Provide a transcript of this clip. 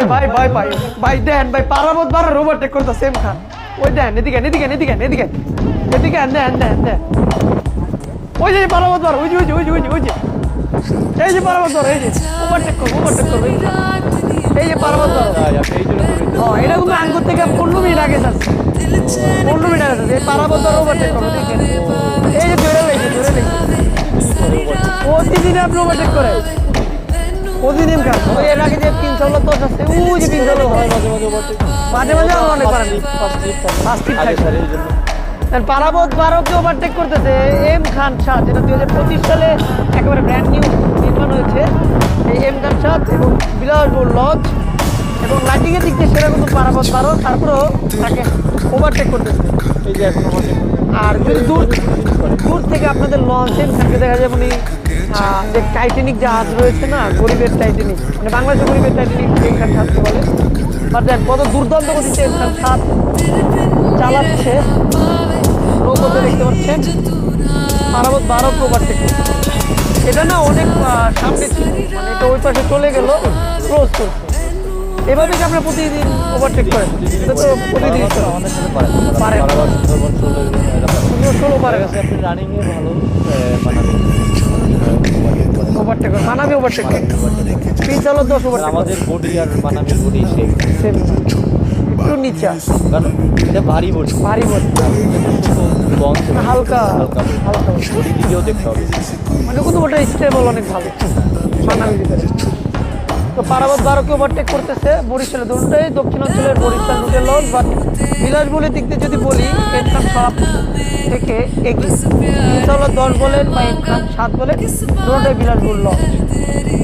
ভাই ভাই ভাই ভাই ভাই দেন ভাই পারাবত বার রোবটেক করতে সেম খান। ওই দেন এদিকে এদিকে এদিকে এদিকে এদিকে দেন দেন দেন। ওই যে পারাবত বার ওই যে ওই যে ওই যে ওই যে ওই যে। এই যে পারাবত বার এই যে ওভারটেক করো ওভারটেক করো এই যে। পারাবত বার ও এটা কিন্তু আঙ্গুর থেকে পনেরো মিনিট আগে যাচ্ছে। পনেরো মিনিট আগে যাচ্ছে। এই পারাবত বার ওভারটেক করো দেখেন। এই যে ধরে লেগেছে ধরে লেগেছে প্রতিদিন আপনি ওভারটেক করে। প্রতিদিন খান। এর আগে যে তিন হয় মাঝে মাঝে মাঝে মাঝে আমার অনেক পারেন ফার্স্ট ট্রিপ থাকে। পারাবত বারোকে ওভারটেক করতেছে এম খান শাহ যেটা দুই হাজার পঁচিশ সালে একেবারে ব্র্যান্ড নিউ নির্মাণ হয়েছে। এই এম খান শাহ এবং বিলাসপুর লজ এবং লাইটিং এর দিক দিয়ে সেটা কিন্তু পারাবত বারো তারপরেও তাকে ওভারটেক করতেছে। এই যে এখন আর যদি দূর দূর থেকে আপনাদের লঞ্চ এম খানকে দেখা যায় মানে আহ, যে টাইটানিক জাহাজ রয়েছে না গরিবের টাইটানিক মানে বাংলাদেশের গরিবের টাইটানিক এম খান বলে বাট দেন কত দুর্দান্ত গতিতে এম খান সাত চালাচ্ছে নৌকোতে দেখতে পাচ্ছেন পারাবত বারো ওভারটেক এটা না অনেক সামনে ছিল মানে এটা ওই পাশে চলে গেল ক্লোজ করছে এভাবে কি আপনারা প্রতিদিন ওভারটেক করেন এটা তো প্রতিদিন পারে পারে। ষোলো পারে গেছে আপনি রানিং এ ভালো দশ আমাদের বডি আর বডি সেম সেম একটু নিচে কারণ এটা ভারী বডি। ভারী বডি। হালকা হালকা হালকা বডি। দিকেও দেখতে হবে। মানে কিন্তু ওটা স্টেবল অনেক ভালো। ভিতরে তো বারোকে ওভারটেক করতেছে বরিশালে দুটোই। দক্ষিণাঞ্চলের বরিশাল রুটের বা দিক দিয়ে যদি বলি সব থেকে এগিয়ে। দল দশ বা সাত বলেন রোডে বিরাট লঞ্চ